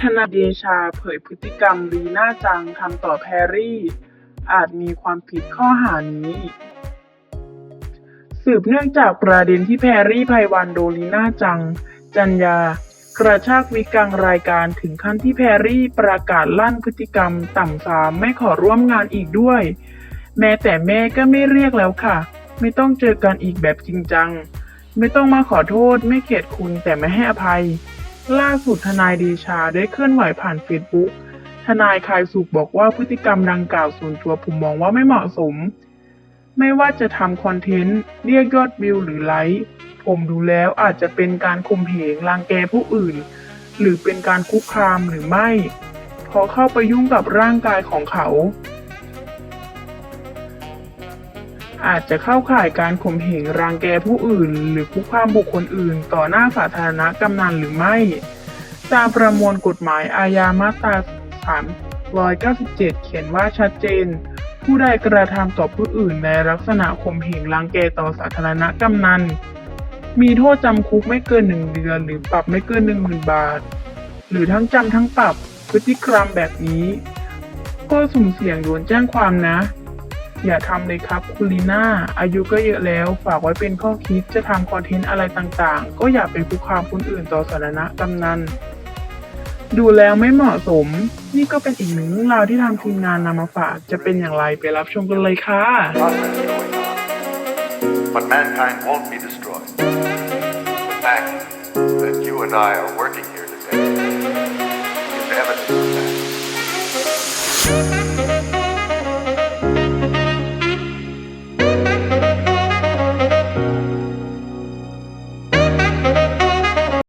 ทนายเดชาเผยพฤติกรรมลีน่าจังทำต่อแพรรี่ อาจมีความผิดข้อหานี้ สืบเนื่องจากประเด็นที่แพรรี่ไพวันโดลีน่าจัง จัญญากระชากวิกกลางรายการถึงขั้นที่แพรรี่ประกาศลั่นพฤติกรรมต่ำสามไม่ขอร่วมงานอีกด้วย แม้แต่แม่ก็ไม่เรียกแล้วค่ะ ไม่ต้องเจอกันอีกแบบจริงจัง ไม่ต้องมาขอโทษไม่เกลียดคุณแต่ไม่ให้อภัย ล่าสุดทนายดีชาได้เคลื่อนไหวผ่านเฟซบุ๊กทนายคายสุขบอกว่าพฤติกรรมดังกล่าวส่วนตัวผมมองว่าไม่เหมาะสม ไม่ว่าจะทำคอนเทนต์ เรียกยอดวิวหรือไลค์ผมดูแล้วอาจจะเป็นการข่มเหงรังแกผู้อื่น หรือเป็นการคุกคามหรือไม่ พอเข้าไปยุ่งกับร่างกายของเขา อาจจะเข้าข่ายการข่มเหงรังแกผู้อื่น หรือคุกคามบุคคลอื่น ต่อหน้าสาธารณะกำนันหรือไม่ ตามประมวลกฎหมายอาญามาตรา 397 เขียนว่าชัดเจน ผู้ใดกระทำต่อผู้อื่นในลักษณะข่มเหงรังแกต่อสาธารณะกำนัน มีโทษจำคุกไม่เกินหนึ่งเดือน หรือปรับไม่เกินหนึ่งหมื่นบาท หรือทั้งจำทั้งปรับพฤติกรรมแบบนี้ ก็สุ่มเสี่ยงโดนแจ้งความนะ อย่าทำเลยครับคุณลีน่าอายุก็เยอะแล้ว ฝากไว้เป็นข้อคิดจะทำคอนเทนต์อะไรต่างๆ ก็อย่าไปคุกคามคนอื่นต่อสาธารณะกำนันดูแล้วไม่เหมาะสม นี่ก็เป็นอีกหนึ่งเรื่องราวที่ทางทีมงานนำมาฝาก จะเป็นอย่างไรไปรับชมกันเลยค่ะ But mankind won't be destroyed. The fact that you and I are working here